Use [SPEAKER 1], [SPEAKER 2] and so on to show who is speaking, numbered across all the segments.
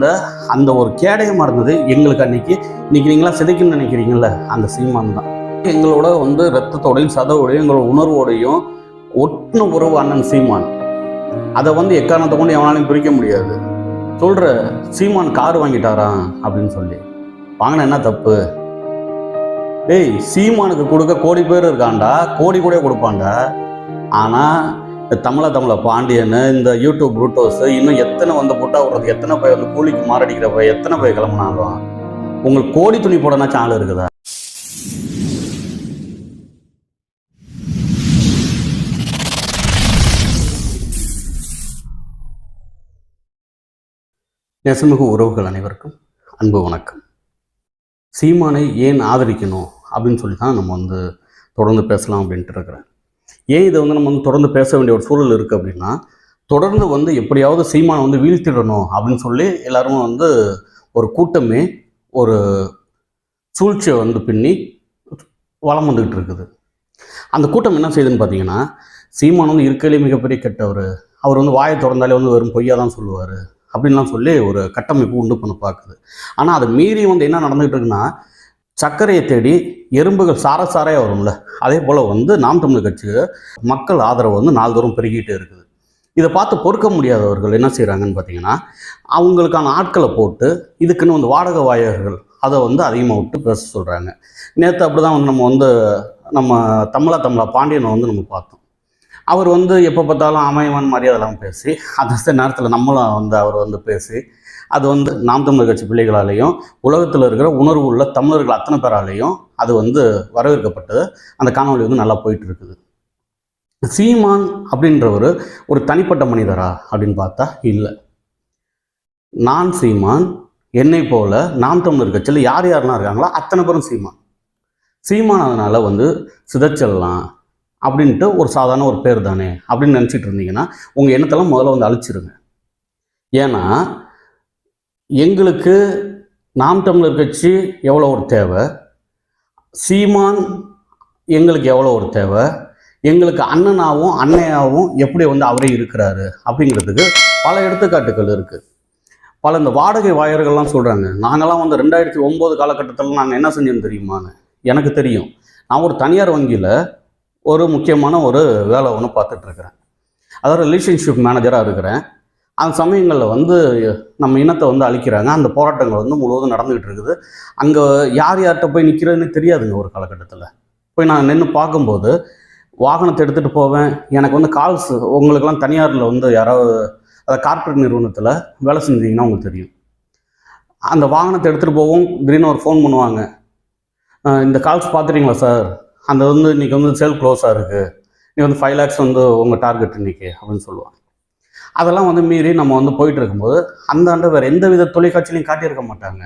[SPEAKER 1] இருந்த அந்த ஒரு கேடயமாக இருந்தது எங்களுக்கு அன்னைக்கு. இன்னைக்கு நீங்களா சிதைக்கணும்னு நினைக்கிறீங்கல்ல அந்த சீமான் தான். எங்களோட வந்து ரத்தத்தோடையும் சதவோடையும் எங்களோட உணர்வோடையும் ஒட்டுன உறவு அண்ணன் சீமான். அதை வந்து எக்காரணத்தை கொண்டு எவனாலையும் பிரிக்க முடியாது. சொல்ற சீமான் கார் வாங்கிட்டாராம் அப்படின்னு சொல்லி. வாங்கின என்ன தப்பு? டேய் சீமானுக்கு கொடுக்க கோடி பேர் இருக்கான்டா கோடி கூட கொடுப்பாண்டா. ஆனால் தமிழ தமிழ பாண்டியன் இந்த யூடியூப் ரூட்டோஸ் இன்னும் எத்தனை வந்து புட்டா விடுறது? எத்தனை பேர் வந்து கூலிக்கு மாரடிக்கிற போய் எத்தனை பேர் கிளம்புனாலும்? உங்களுக்கு கோடி துணி போடனாச்சும் ஆள் இருக்குதா? நெசமிகு உறவுகள் அனைவருக்கும் அன்பு வணக்கம். சீமானை ஏன் ஆதரிக்கணும்? அப்படின்னு சொல்லி தான் நம்ம வந்து தொடர்ந்து பேசலாம் அப்படின்ட்டு இருக்கிறேன். ஏன் இதை வந்து நம்ம வந்து தொடர்ந்து பேச வேண்டிய ஒரு சூழல் இருக்குது அப்படின்னா தொடர்ந்து வந்து எப்படியாவது சீமானை வந்து வீழ்த்திடணும் அப்படின்னு சொல்லி எல்லாரும் வந்து ஒரு கூட்டமே ஒரு சூழ்ச்சியை வந்து பின்னி வளம் வந்துக்கிட்டு இருக்குது. அந்த கூட்டம் என்ன செய்யுதுன்னு பார்த்தீங்கன்னா சீமான் வந்து இருக்கையிலே மிகப்பெரிய கெட்டவர். அவர் வந்து வாயை திறந்தாலே வந்து வெறும் பொய்யா தான் சொல்லுவார் அப்படின்லாம் சொல்லி ஒரு கட்டமைப்பு உண்டு பண்ண பார்க்குது. ஆனால் அதை மீறி வந்து என்ன நடந்துகிட்டு இருக்குன்னா சர்க்கரையை தேடி எறும்புகள் சார சாரையாக வரும்ல. அதே போல் வந்து நாம் தமிழ் கட்சிக்கு மக்கள் ஆதரவு வந்து நாள்தோறும் பெருகிட்டே இருக்குது. இதை பார்த்து பொறுக்க முடியாதவர்கள் என்ன செய்கிறாங்கன்னு பார்த்தீங்கன்னா அவங்களுக்கான ஆட்களை போட்டு இதுக்குன்னு வந்து வாடகை வாயகர்கள் அதை வந்து அதிகமாக விட்டு பேச சொல்கிறாங்க நேற்று அப்படி தான் வந்து நம்ம வந்து நம்ம தமிழா தமிழா பாண்டியனை வந்து நம்ம பார்த்தோம். அவர் வந்து எப்போ பார்த்தாலும் அமைவன் மரியாதைலாம் பேசி அந்த நேரத்தில் நம்மளும் வந்து அவர் வந்து பேசி அது வந்து நாம் தமிழர் கட்சி பிள்ளைகளாலேயும் உலகத்தில் இருக்கிற உணர்வு உள்ள தமிழர்கள் அத்தனை பேராலேயும் அது வந்து வரவேற்கப்பட்டது. அந்த காணொலி வந்து நல்லா போயிட்டு இருக்குது சீமான் அப்படின்றவர் ஒரு தனிப்பட்ட மனிதரா அப்படின்னு பார்த்தா இல்லை. நான் சீமான் என்னை போல நாம் தமிழர் கட்சியில் யார் யாரெல்லாம் இருக்காங்களோ அத்தனை பேரும் சீமான். சீமான் அதனால் வந்து சிதைச்சிடலாம் அப்படின்ட்டு ஒரு சாதாரண ஒரு பேர் தானே அப்படின்னு நினச்சிட்டு இருந்தீங்கன்னா உங்கள் எண்ணத்தெல்லாம் முதல்ல வந்து அழிச்சிருங்க. ஏன்னா எங்களுக்கு நாம் தமிழர் கட்சி எவ்வளோ ஒரு தேவை? சீமான் எங்களுக்கு எவ்வளோ ஒரு தேவை? எங்களுக்கு அண்ணனாகவும் அன்னையாகவும் எப்படி வந்து அவரே இருக்கிறாரு? அப்படிங்கிறதுக்கு பல எடுத்துக்காட்டுகள் இருக்குது பல இந்த வாடகை வாயர்கள்லாம் சொல்கிறாங்க நாங்களாம் வந்து ரெண்டாயிரத்தி ஒம்பது காலகட்டத்தில் நாங்கள் என்ன செஞ்சோன்னு தெரியுமான்னு? எனக்கு தெரியும். நான் ஒரு தனியார் வங்கியில் ஒரு முக்கியமான ஒரு வேலை ஒன்று பார்த்துட்ருக்குறேன் அதாவது ரிலேஷன்ஷிப் மேனேஜராக இருக்கிறேன். அந்த சமயங்களில் வந்து நம்ம இனத்தை வந்து அழிக்கிறாங்க. அந்த போராட்டங்கள் வந்து முழுவதும் நடந்துகிட்டு இருக்குது. அங்கே யார் யார்கிட்ட போய் நிற்கிறதுன்னு தெரியாதுங்க ஒரு காலகட்டத்தில். போய் நான் நின்று பார்க்கும்போது வாகனத்தை எடுத்துகிட்டு போவேன். எனக்கு வந்து கால்ஸ் உங்களுக்கெல்லாம் தனியாரில் வந்து யாராவது அதாவது கார்ப்பரேட் நிறுவனத்தில் வேலை செஞ்சீங்கன்னா உங்களுக்கு தெரியும். அந்த வாகனத்தை எடுத்துகிட்டு போவோம். திடீர்னு ஒரு ஃபோன் பண்ணுவாங்க. இந்த கால்ஸ் பார்த்துட்டீங்களா சார் அந்த வந்து இன்றைக்கி வந்து சேல் க்ளோஸாக இருக்குது நீ வந்து ஃபைவ் லேக்ஸ் வந்து உங்கள் டார்கெட் இன்றைக்கி அப்படின்னு சொல்லுவாங்க. அதெல்லாம் வந்து மீறி நம்ம வந்து போயிட்டு இருக்கும்போது அந்த ஆண்டவர் வேறு எந்த வித தொலைக்காட்சியிலையும் காட்டியிருக்க மாட்டாங்க.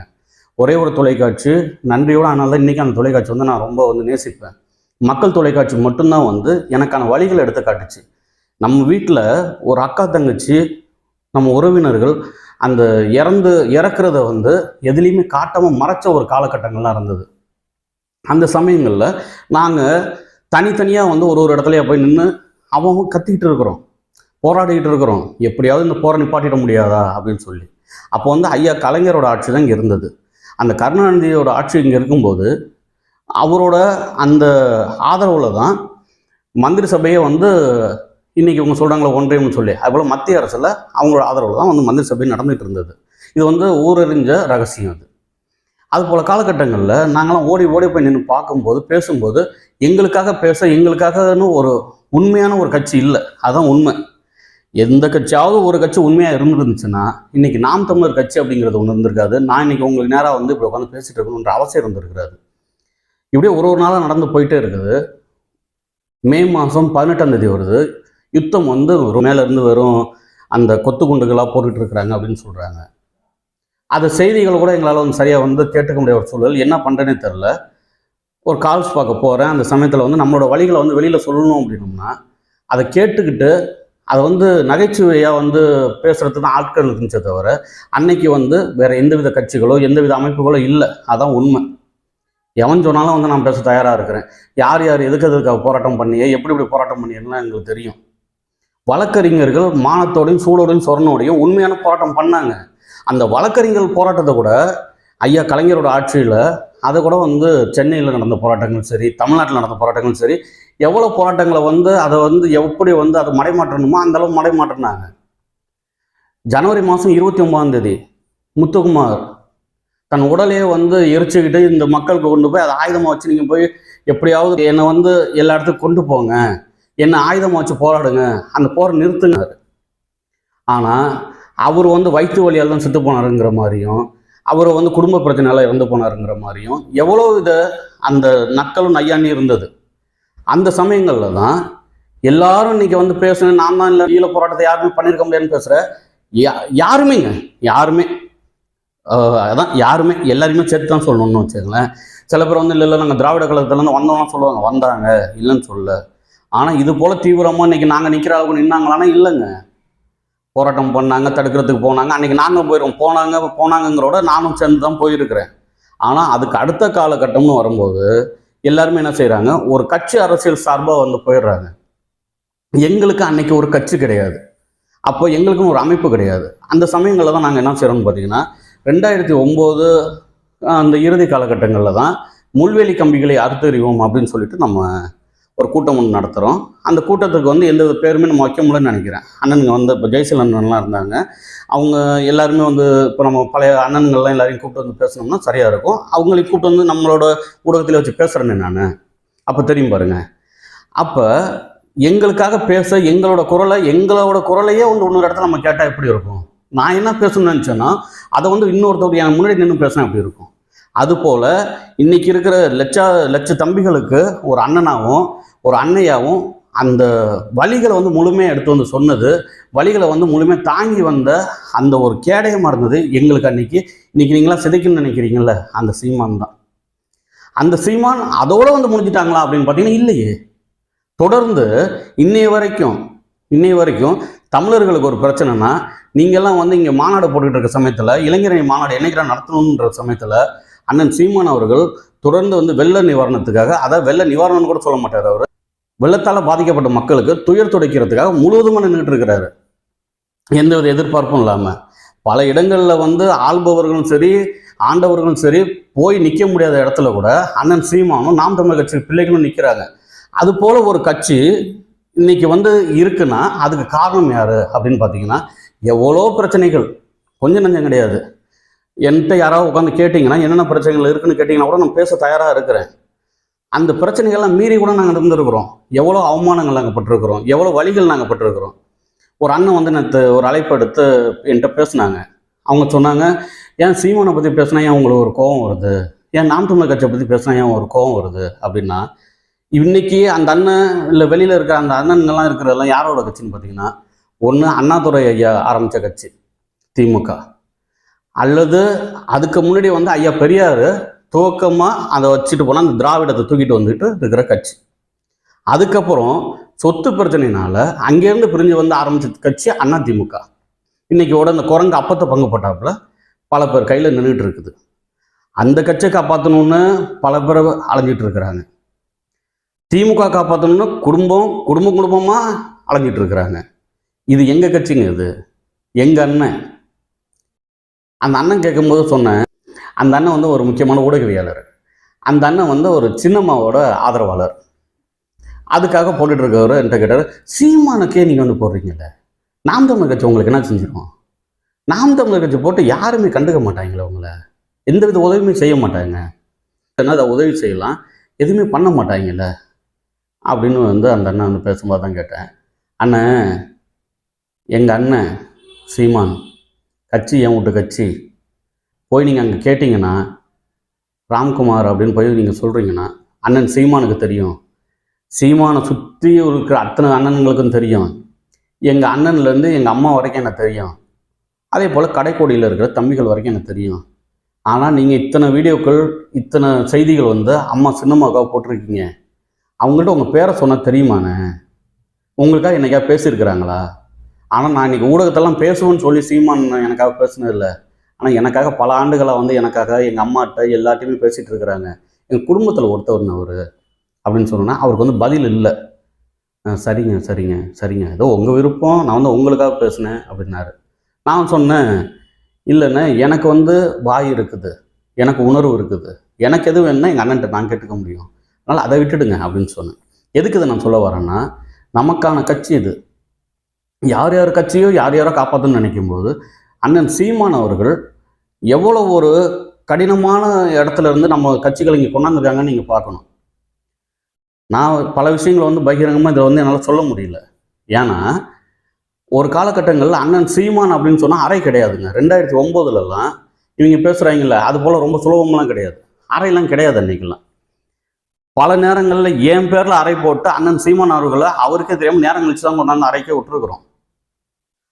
[SPEAKER 1] ஒரே ஒரு தொலைக்காட்சி நன்றியோடு ஆனால் தான் இன்றைக்கி அந்த தொலைக்காட்சி வந்து நான் ரொம்ப வந்து நேசிப்பேன். மக்கள் தொலைக்காட்சி மட்டும்தான் வந்து எனக்கான வழிகளை எடுத்து காட்டுச்சு. நம்ம வீட்டில் ஒரு அக்கா தங்கச்சி நம்ம உறவினர்கள் அந்த இறந்து இறக்குறத வந்து எதுலேயுமே காட்டாமல் மறைச்ச ஒரு காலகட்டங்கள்லாம் இருந்தது. அந்த சமயங்களில் நாங்கள் தனித்தனியாக வந்து ஒரு ஒரு இடத்துலையே போய் நின்று அவங்க கத்திக்கிட்டு இருக்கிறோம். போராடிக்கிட்டு இருக்கிறோம். எப்படியாவது இந்த போரை நிப்பாட்டிட முடியாதா? அப்படின்னு சொல்லி. அப்போ வந்து ஐயா கலைஞரோட ஆட்சி தான் இங்கே இருந்தது. அந்த கருணாநிதியோட ஆட்சி இங்கே இருக்கும்போது அவரோட அந்த ஆதரவில் தான் மந்திரி சபையை வந்து இன்னைக்கு இவங்க சொல்கிறாங்களே ஒன்றியம்னு சொல்லி அதுபோல் மத்திய அரசில் அவங்களோட ஆதரவில் தான் வந்து மந்திரி சபை நடந்துகிட்டு இருந்தது. இது வந்து ஊரறிஞ்ச ரகசியம் அது. அது போல் காலகட்டங்களில் நாங்களாம் ஓடி ஓடி போய் நின்று பார்க்கும்போது பேசும்போது எங்களுக்காக பேச எங்களுக்காகன்னு ஒரு உண்மையான ஒரு கட்சி இல்லை. அதுதான் உண்மை. எந்த கட்சியாவது ஒரு கட்சி உண்மையாக இருந்துருந்துச்சுன்னா இன்னைக்கு நாம் தமிழர் கட்சி அப்படிங்கிறது ஒன்று இருந்திருக்காது. நான் இன்னைக்கு உங்களுக்கு நேராக வந்து இப்படி உட்காந்து பேசிட்டு இருக்கணுன்ற அவசியம் இருந்திருக்கிறாரு இப்படியே ஒரு ஒரு நாளாக நடந்து போயிட்டே இருக்குது. மே மாதம் பதினெட்டாம் தேதி வருது. யுத்தம் வந்து ஒரு மேலேருந்து வெறும் அந்த கொத்து குண்டுகளாக போட்டுட்டு இருக்கிறாங்க அப்படின்னு சொல்கிறாங்க அது செய்திகள் கூட எங்களால் வந்து சரியாக வந்து கேட்டுக்க முடியாத ஒரு சூழல். என்ன பண்ணுறேனே தெரில ஒரு கால்ஸ் பார்க்க போகிறேன் அந்த சமயத்தில் வந்து நம்மளோட வழிகளை வந்து வெளியில் சொல்லணும் அப்படின்னோம்னா அதை கேட்டுக்கிட்டு அதை வந்து நகைச்சுவையாக வந்து பேசுகிறது தான் ஆட்கள் இருந்துச்சே தவிர அன்னைக்கு வந்து வேறு எந்தவித கட்சிகளோ எந்தவித அமைப்புகளோ இல்லை. அதான் உண்மை. எவன் சொன்னாலும் வந்து நான் பேச தயாராக இருக்கிறேன். யார் யார் எதுக்கு எதுக்காக போராட்டம் பண்ணியே எப்படி இப்படி போராட்டம் பண்ணியெல்லாம் எங்களுக்கு தெரியும். வழக்கறிஞர்கள் மானத்தோடையும் சூடோடையும் சொரணோடையும் உண்மையான போராட்டம் பண்ணாங்க. அந்த வழக்கறிஞர்கள் போராட்டத்தை கூட ஐயா கலைஞரோட ஆட்சியில் அதை கூட வந்து சென்னையில் நடந்த போராட்டங்களும் சரி தமிழ்நாட்டில் நடந்த போராட்டங்களும் சரி எவ்வளோ போராட்டங்களை வந்து அதை வந்து எப்படி வந்து அதை மடைமாற்றணுமோ அந்தளவு மடை மடைமாற்றினாங்க. ஜனவரி மாதம் இருபத்தி ஒன்பதாந்தேதி முத்துக்குமார் தன் உடலையே வந்து எரிச்சுக்கிட்டு இந்த மக்களுக்கு கொண்டு போய் அதை ஆயுதமாக வச்சு நீங்கள் போய் எப்படியாவது என்னை வந்து எல்லா இடத்துக்கும் கொண்டு போங்க. என்னை ஆயுதமாக வச்சு போராடுங்க. அந்த போரை நிறுத்துங்க. ஆனால் அவர் வந்து வயிற்று வழியால் தான் செத்து போனாருங்கிற மாதிரியும் அவர் வந்து குடும்ப பிரச்சனையால் இறந்து போனாருங்கிற மாதிரியும் எவ்வளோ வித அந்த நக்கலும் நையாண்டி இருந்தது. அந்த சமயங்களில் தான் எல்லாரும் இன்னைக்கு வந்து பேசுனேன் நான் தான் இல்லை ஈழ போராட்டத்தை யாருமே பண்ணியிருக்க முடியாதுன்னு பேசுகிற யா யாருமேங்க யாருமே. அதான் யாருமே எல்லாருமே சேர்த்து தான் சொல்லணும்னு வச்சுக்கங்களேன். சில பேர் வந்து இல்லை இல்லை நாங்கள் திராவிட கழகத்துலேருந்து வந்தோம்னா சொல்லுவாங்க. வந்தாங்க இல்லைன்னு சொல்ல ஆனால் இது போல் தீவிரமாக இன்றைக்கி நாங்கள் நிற்கிற அளவுக்கு நின்னாங்களான்னா இல்லைங்க. போராட்டம் பண்ணாங்க தடுக்கிறதுக்கு போனாங்க. அன்றைக்கி நாங்கள் போயிடுவோம் போனாங்க போனாங்கங்கிறோட நானும் சேர்ந்து தான் போயிருக்கிறேன். ஆனால் அதுக்கு அடுத்த காலகட்டம்னு வரும்போது எல்லாருமே என்ன செய்கிறாங்க ஒரு கட்சி அரசியல் சார்பாக வந்து போயிடுறாங்க. எங்களுக்கு அன்னைக்கு ஒரு கட்சி கிடையாது. அப்போ எங்களுக்குன்னு ஒரு அமைப்பு கிடையாது. அந்த சமயங்களில் தான் நாங்கள் என்ன செய்கிறோம்னு பார்த்தீங்கன்னா ரெண்டாயிரத்தி ஒம்போது அந்த இறுதி காலகட்டங்களில் தான் முள்வேலி கம்பிகளை அறுத்தறிவோம் அப்படின்னு சொல்லிட்டு நம்ம ஒரு கூட்டம் ஒன்று நடத்துகிறோம் அந்த கூட்டத்துக்கு வந்து எந்த பேருமே நம்ம வைக்க முடியலன்னு நினைக்கிறேன். அண்ணனுங்க வந்து இப்போ ஜெய்சல் அண்ணன்லாம் இருந்தாங்க. அவங்க எல்லாருமே வந்து இப்போ நம்ம பழைய அண்ணன்கள்லாம் எல்லாரையும் கூப்பிட்டு வந்து பேசணும்னா சரியாக இருக்கும். அவங்களையும் கூப்பிட்டு வந்து நம்மளோட ஊடகத்தில் வச்சு பேசுகிறேன்னு நான். அப்போ தெரியும் பாருங்கள் அப்போ எங்களுக்காக பேச எங்களோட குரலை எங்களோட குரலையே வந்து இன்னொரு இடத்துல நம்ம கேட்டால் எப்படி இருக்கும்? நான் என்ன பேசணும்னு நினச்சேன்னா அதை வந்து இன்னொருத்தர் என் முன்னாடி நின்று பேசினா எப்படி இருக்கும்? அதுபோல் இன்றைக்கி இருக்கிற லட்ச லட்ச தம்பிகளுக்கு ஒரு அண்ணனாகவும் ஒரு அன்னையாகவும் அந்த வழிகளை வந்து முழுமையாக எடுத்து வந்து சொன்னது வழிகளை வந்து முழுமையாக தாங்கி வந்த அந்த ஒரு கேடயமாக இருந்தது எங்களுக்கு அன்னைக்கு. இன்னைக்கு நீங்களாம் சிதைக்கணும்னு நினைக்கிறீங்கல்ல அந்த சீமான் தான். அந்த சீமான் அதோடு வந்து முடிஞ்சிட்டாங்களா அப்படின்னு பார்த்தீங்கன்னா இல்லையே. தொடர்ந்து இன்னைய வரைக்கும் இன்னைய வரைக்கும் தமிழர்களுக்கு ஒரு பிரச்சனைனா நீங்கள்லாம் வந்து இங்கே மாநாடு போட்டுக்கிட்டு இருக்க சமயத்தில் இளைஞரணி மாநாடு என்னைக்கு நடத்தணுன்ற சமயத்தில் அண்ணன் சீமான் அவர்கள் தொடர்ந்து வந்து வெள்ள நிவாரணத்துக்காக அதாவது வெள்ள நிவாரணம்னு கூட சொல்ல மாட்டார் அவர். வெள்ளத்தால் பாதிக்கப்பட்ட மக்களுக்கு துயர் துடைக்கிறதுக்காக முழுவதுமாக நின்றுட்டு இருக்கிறாரு. எந்த வித எதிர்பார்ப்பும் இல்லாமல் பல இடங்களில் வந்து ஆள்பவர்களும் சரி ஆண்டவர்களும் சரி போய் நிற்க முடியாத இடத்துல கூட அண்ணன் சீமானும் நாம் தமிழ் கட்சி பிள்ளைகளும் நிற்கிறாங்க அது போல் ஒரு கட்சி இன்னைக்கு வந்து இருக்குன்னா அதுக்கு காரணம் யார் அப்படின்னு பார்த்தீங்கன்னா எவ்வளோ பிரச்சனைகள். கொஞ்சம் நஞ்சம் கிடையாது. என்கிட்ட யாராவது உட்காந்து கேட்டிங்கன்னா என்னென்ன பிரச்சனைகள் இருக்குன்னு கேட்டிங்கன்னா கூட நான் பேச தயாராக இருக்கிறேன். அந்த பிரச்சனைகள்லாம் மீறி கூட நாங்கள் இருந்திருக்கிறோம் எவ்வளோ அவமானங்கள் நாங்கள் பட்டிருக்கிறோம். எவ்வளோ வழிகள் நாங்கள் பட்டிருக்கிறோம். ஒரு அண்ணன் வந்து நேற்று ஒரு அழைப்பு எடுத்து என்கிட்ட பேசினாங்க. அவங்க சொன்னாங்க ஏன் சீமானை பற்றி பேசினா ஏன் உங்களுக்கு ஒரு கோவம் வருது? ஏன் நாம் தமிழர் கட்சியை பற்றி பேசினா ஏன் ஒரு கோவம் வருது? அப்படின்னா இன்னைக்கு அந்த அண்ணன் இல்லை வெளியில் இருக்கிற அந்த அண்ணன்கள்லாம் இருக்கிறதெல்லாம் யாரோட கட்சின்னு பார்த்தீங்கன்னா ஒன்று அண்ணாதுரை ஐயா ஆரம்பித்த கட்சி திமுக. அல்லது அதுக்கு முன்னாடி வந்து ஐயா பெரியார் துவக்கமாக அதை வச்சுட்டு போனால் அந்த திராவிடத்தை தூக்கிட்டு வந்துட்டு இருக்கிற கட்சி. அதுக்கப்புறம் சொத்து பிரச்சனைனால அங்கேருந்து பிரிஞ்சு வந்து ஆரம்பிச்ச கட்சி அண்ணா திமுக. இன்னைக்கு கூட அந்த குரங்கு அப்பத்தை பங்கு போட்டாப்புல பல பேர் கையில் நின்றுட்டு இருக்குது. அந்த கட்சியை காப்பாற்றணும்னு பல பேர் அலைஞ்சிட்டு இருக்கிறாங்க. திமுக காப்பாற்றணும்னு குடும்பம் குடும்ப குடும்பமாக அலைஞ்சிட்டு இருக்கிறாங்க. இது எங்கள் கட்சிங்க இது? எங்கள் அண்ணன்? அந்த அண்ணன் கேட்கும்போது சொன்னேன் அந்த அண்ணன் வந்து ஒரு முக்கியமான ஊடகவியாளர் அந்த அண்ணன் வந்து ஒரு சின்னம்மாவோட ஆதரவாளர். அதுக்காக போட்டுட்டு இருக்கவர் என்கிட்ட கேட்டார் சீமானுக்கே நீங்கள் வந்து போடுறீங்கல்ல நாம் தமிழ் கட்சி உங்களுக்கு என்ன செஞ்சிடும் நாம் தமிழர் கட்சி போட்டு யாருமே கண்டுக்க மாட்டாங்களே உங்களை. எந்த வித உதவியுமே செய்ய மாட்டாங்க. என்ன அதை உதவி செய்யலாம் எதுவுமே பண்ண மாட்டாங்கல்ல அப்படின்னு வந்து அந்த அண்ணன் வந்து பேசும்போது தான் கேட்டேன். அண்ணன் எங்கள் அண்ணன் சீமான் கட்சி என் வீட்டு கட்சி? போய் நீங்கள் அங்கே கேட்டிங்கன்னா ராம்குமார் அப்படின்னு போய் நீங்கள் சொல்கிறீங்கன்னா அண்ணன் சீமானுக்கு தெரியும். சீமானை சுற்றி இருக்கிற அத்தனை அண்ணன்களுக்கும் தெரியும். எங்கள் அண்ணன்லேருந்து எங்கள் அம்மா வரைக்கும் எனக்கு தெரியும். அதே போல் கடைக்கோடியில் இருக்கிற தம்பிகள் வரைக்கும் எனக்கு தெரியும். ஆனால் நீங்கள் இத்தனை வீடியோக்கள் இத்தனை செய்திகள் வந்து அம்மா சின்னம்மாவுக்காக போட்டிருக்கீங்க. அவங்கள்ட்ட உங்கள் பேரை சொன்னால் தெரியுமாண்ணே? உங்களுக்காக என்னைக்கா பேசியிருக்கிறாங்களா? ஆனால் நான் இன்றைக்கி ஊடகத்தெல்லாம் பேசுவேன்னு சொல்லி சீமான் எனக்காக பேசுனது இல்லை ஆனால் எனக்காக பல ஆண்டுகளாக வந்து எனக்காக எங்கள் அம்மாட்ட எல்லாத்தையுமே பேசிகிட்டு இருக்கிறாங்க. எங்கள் குடும்பத்தில் ஒருத்தவர் அவர் அப்படின்னு சொன்னோன்னா அவருக்கு வந்து பதில் இல்லை. "ஆ, சரிங்க சரிங்க சரிங்க. ஏதோ உங்கள் விருப்பம் நான் வந்து உங்களுக்காக பேசினேன் அப்படின்னாரு. நான் சொன்னேன் இல்லைண்ணே எனக்கு வந்து வாய் இருக்குது எனக்கு உணர்வு இருக்குது. எனக்கு எது வேணும்னா எங்கள் அண்ணன்ட்ட நான் கேட்டுக்க முடியும். அதனால் அதை விட்டுடுங்க அப்படின்னு சொன்னேன். எதுக்கு இதை நான் சொல்ல வரேன்னா நமக்கான கட்சி இது. யார் யார் கட்சியோ யார் யாரோ காப்பாற்றணும்னு நினைக்கும்போது அண்ணன் சீமான் அவர்கள் எவ்வளோ ஒரு கடினமான இடத்துல இருந்து நம்ம கட்சிகள் இங்கே கொண்டாந்துருக்காங்கன்னு நீங்கள் பார்க்கணும். நான் பல விஷயங்களை வந்து பகிரங்கமாக இதை வந்து என்னால் சொல்ல முடியல. ஏன்னா ஒரு காலகட்டங்களில் அண்ணன் சீமான் அப்படின்னு சொன்னால் அறை கிடையாதுங்க. ரெண்டாயிரத்தி ஒம்போதுலலாம் இவங்க பேசுகிறாங்கல்ல அது போல் ரொம்ப சுலபமெல்லாம் கிடையாது. அறையெல்லாம் கிடையாது அன்றைக்கெல்லாம் பல நேரங்களில் என் பேரில் அறை போட்டு அண்ணன் சீமான் அவர்களை அவருக்கே தெரியாமல் நேரம் கழிச்சு தான் கொண்டாந்து அறைக்கே விட்டுருக்குறோம்.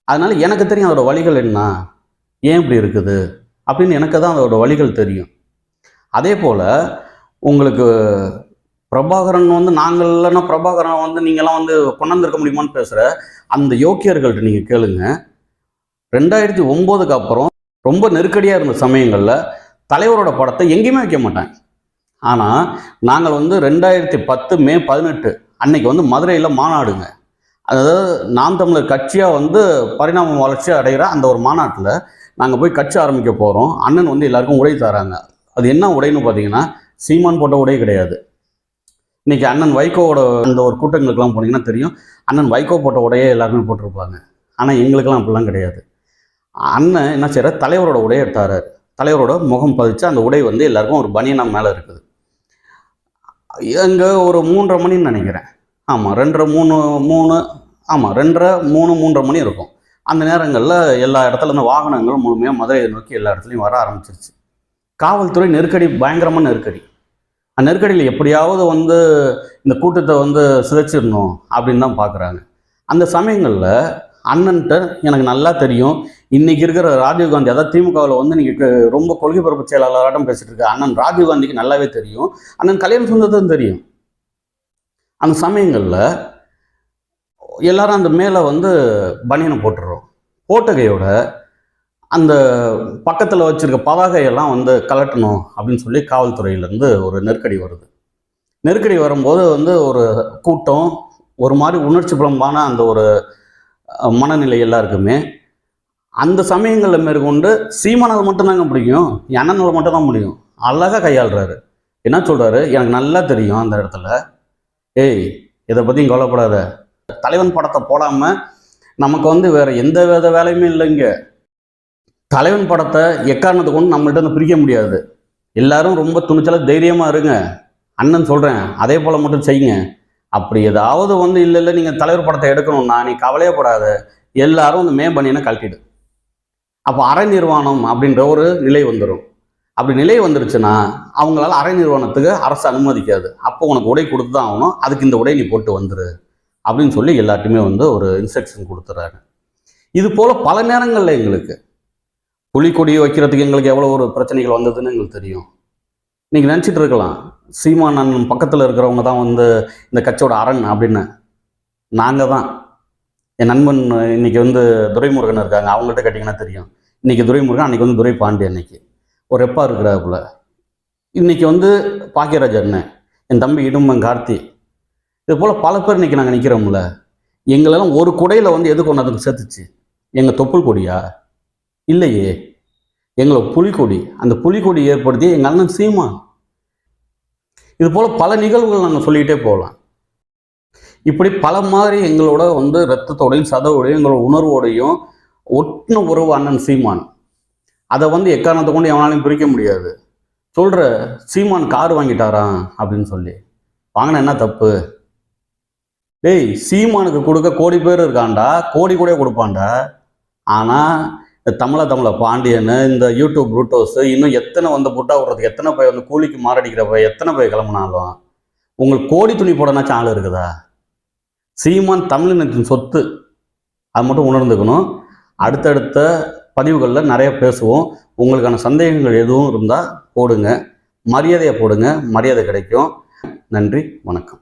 [SPEAKER 1] அதனால் எனக்கு தெரியும் அதோட வழிகள் என்ன? ஏன் இப்படி இருக்குது? அப்படின்னு எனக்கு தான் அதோட வழிகள் தெரியும். அதே போல் உங்களுக்கு பிரபாகரன் வந்து நாங்கள் இல்லைன்னா பிரபாகரன் வந்து நீங்களாம் வந்து கொண்டாந்துருக்க முடியுமான்னு பேசுகிற அந்த யோக்கியர்கள்ட்ட நீங்கள் கேளுங்க. ரெண்டாயிரத்தி ஒம்போதுக்கு அப்புறம் ரொம்ப நெருக்கடியாக இருந்த சமயங்களில் தலைவரோட படத்தை எங்கேயுமே வைக்க மாட்டாங்க ஆனால் நாங்கள் வந்து ரெண்டாயிரத்தி பத்து மே பதினெட்டு அன்னைக்கு வந்து மதுரையில் மாநாடுங்க. அதாவது நாம் தமிழர் கட்சியாக வந்து பரிணாம வளர்ச்சி அடைகிற அந்த ஒரு மாநாட்டில் நாங்கள் போய் கட்சி ஆரம்பிக்க போகிறோம் அண்ணன் வந்து எல்லாருக்கும் உடை தராங்க. அது என்ன உடைன்னு பார்த்தீங்கன்னா சீமான் போட்ட உடை கிடையாது. இன்றைக்கி அண்ணன் வைகோவோட அந்த ஒரு கூட்டங்களுக்கெல்லாம் போனீங்கன்னா தெரியும். அண்ணன் வைகோ போட்ட உடையே எல்லாருமே போட்டிருப்பாங்க. ஆனால் எங்களுக்கெல்லாம் அப்படிலாம் கிடையாது. அண்ணன் என்ன செய்கிற தலைவரோட உடையை எடுத்தாரு தலைவரோட முகம் பதிச்சு அந்த உடை வந்து எல்லாருக்கும் ஒரு பனியனம் மேலே இருக்குது. அங்கே ஒரு மூன்றரை மணின்னு நினைக்கிறேன். ஆமாம் ரெண்டரை மூணு மூணு ஆமாம் ரெண்டரை மூணு மூன்றரை மணி இருக்கும். அந்த நேரங்களில் எல்லா இடத்துல இருந்து வாகனங்கள் முழுமையாக மதுரையை நோக்கி எல்லா இடத்துலையும் வர ஆரம்பிச்சிருச்சு. காவல்துறை நெருக்கடி பயங்கரமான நெருக்கடி. அந்த நெருக்கடியில் எப்படியாவது வந்து இந்த கூட்டத்தை வந்து சிதைச்சிடணும் அப்படின்னு தான் பார்க்குறாங்க அந்த சமயங்களில் அண்ணன்ட்ட எனக்கு நல்லா தெரியும். இன்றைக்கி இருக்கிற ராஜீவ்காந்தி அதாவது திமுகவில் வந்து இன்றைக்கி ரொம்ப கொள்கை பரப்பு செயலாளராட்டம் பேசிகிட்டு இருக்க அண்ணன் ராஜீவ்காந்திக்கு நல்லாவே தெரியும். அண்ணன் கல்யாண சுந்தரத்தும் தெரியும். அந்த சமயங்களில் எல்லாரும் அந்த மேலே வந்து பனியனை போட்டுடுறோம் போட்டகையோட அந்த பக்கத்தில் வச்சுருக்க பதாகையெல்லாம் வந்து கலட்டணும் அப்படின்னு சொல்லி காவல்துறையிலேருந்து ஒரு நெருக்கடி வருது. நெருக்கடி வரும்போது வந்து ஒரு கூட்டம் ஒரு மாதிரி உணர்ச்சி புலம்பான அந்த ஒரு மனநிலை எல்லாருக்குமே அந்த சமயங்களில் மேற்கொண்டு சீமானால் மட்டும்தாங்க முடியும் என் மட்டும்தான் முடியும் அழகாக கையாளுறாரு. என்ன சொல்கிறாரு எனக்கு நல்லா தெரியும் அந்த இடத்துல. ஏய் இதை பற்றியும் கவலைப்படாத. தலைவன் படத்தை போடாமல் நமக்கு வந்து வேறு எந்த வித வேலையுமே இல்லைங்க தலைவன் படத்தை எக்காரணத்தை கொண்டு நம்மள்ட்ட வந்து பிரிக்க முடியாது. எல்லாரும் ரொம்ப துணிச்சலாக தைரியமாக இருங்க. அண்ணன் சொல்கிறேன் அதே போல் மட்டும் செய்யுங்க. அப்படி ஏதாவது வந்து இல்லை இல்லை நீங்கள் தலைவர் படத்தை எடுக்கணும்னா நீ கவலையப்படாத எல்லாரும் வந்து மே பண்ணினா கழட்டிடு. அப்போ அரை நிர்வாணம் அப்படின்ற ஒரு நிலை வந்துடும் அப்படி நிலை வந்துருச்சுன்னா அவங்களால அரை நிறுவனத்துக்கு அரசு அனுமதிக்காது. அப்போ உனக்கு உடை கொடுத்து தான் ஆகணும். அதுக்கு இந்த உடை நீ போட்டு வந்துரு. அப்படின்னு சொல்லி எல்லாத்தையுமே வந்து ஒரு இன்ஸ்ட்ரக்ஷன் கொடுத்துட்றாங்க இது போல் பல நேரங்களில் எங்களுக்கு. புலிக்கொடி வைக்கிறதுக்கு எங்களுக்கு எவ்வளோ ஒரு பிரச்சனைகள் வந்ததுன்னு எங்களுக்கு தெரியும். நீங்கள் நினச்சிட்டு இருக்கலாம். சீமான் அண்ணன் பக்கத்தில் இருக்கிறவங்க தான் வந்து இந்த கட்சியோட அரண் அப்படின்னு. நாங்கள் தான். என் நண்பன் இன்னைக்கு வந்து துரைமுருகன் இருக்காங்க. அவங்கள்ட்ட கேட்டிங்கன்னா தெரியும். இன்னைக்கு துரைமுருகன் அன்னைக்கு வந்து துரை பாண்டி அன்னைக்கு. ஒரு எப்பா இருக்கிறாப்புல இன்னைக்கு வந்து பாக்கியராஜ் அண்ணன் என் தம்பி இடும்பன் கார்த்தி இது போல் பல பேர் இன்னைக்கு நாங்கள் நிற்கிறோம்ல எங்களெல்லாம் ஒரு குடையில் வந்து எது கொண்டாந்து சேர்த்துச்சு? எங்கள் தொப்புள் கொடியா? இல்லையே. எங்களை புலிக்கொடி அந்த புலிக்கொடி ஏற்படுத்தி எங்கள் அண்ணன் சீமான். இது போல் பல நிகழ்வுகள் நாங்கள் சொல்லிக்கிட்டே போகலாம். இப்படி பல மாதிரி எங்களோட வந்து ரத்தத்தோடையும் சதவோடையும் எங்களோட உணர்வோடையும் ஒட்டின உறவு அண்ணன் சீமான். அதை வந்து எக்காரணத்தை கொண்டு எவனாலையும் பிரிக்க முடியாது. சொல்கிற சீமான் கார் வாங்கிட்டாராம் அப்படின்னு சொல்லி. வாங்கினா என்ன தப்பு? டேய் சீமானுக்கு கொடுக்க கோடி பேர் இருக்கான்டா கோடி கூட கொடுப்பான்டா. ஆனால் இந்த தமிழ தமிழ பாண்டியன் இந்த யூடியூப் ப்ரூட்டோஸ் இன்னும் எத்தனை வந்து புட்டா விடுறதுக்கு எத்தனை பேர் வந்து கூலிக்கு மாரடிக்கிற போய் எத்தனை பேர் கிளம்புனாலும் உங்களுக்கு கோடி துணி போடனாச்சும் ஆள் இருக்குதா? சீமான் தமிழினத்தின் சொத்து அது மட்டும் உணர்ந்துக்கணும். அடுத்தடுத்த பதிவுகளில் நிறைய பேசுவோம். உங்களுக்கான சந்தேகங்கள் எதுவும் இருந்தால் போடுங்க. மரியாதையை போடுங்க. மரியாதை கிடைக்கும். நன்றி. வணக்கம்.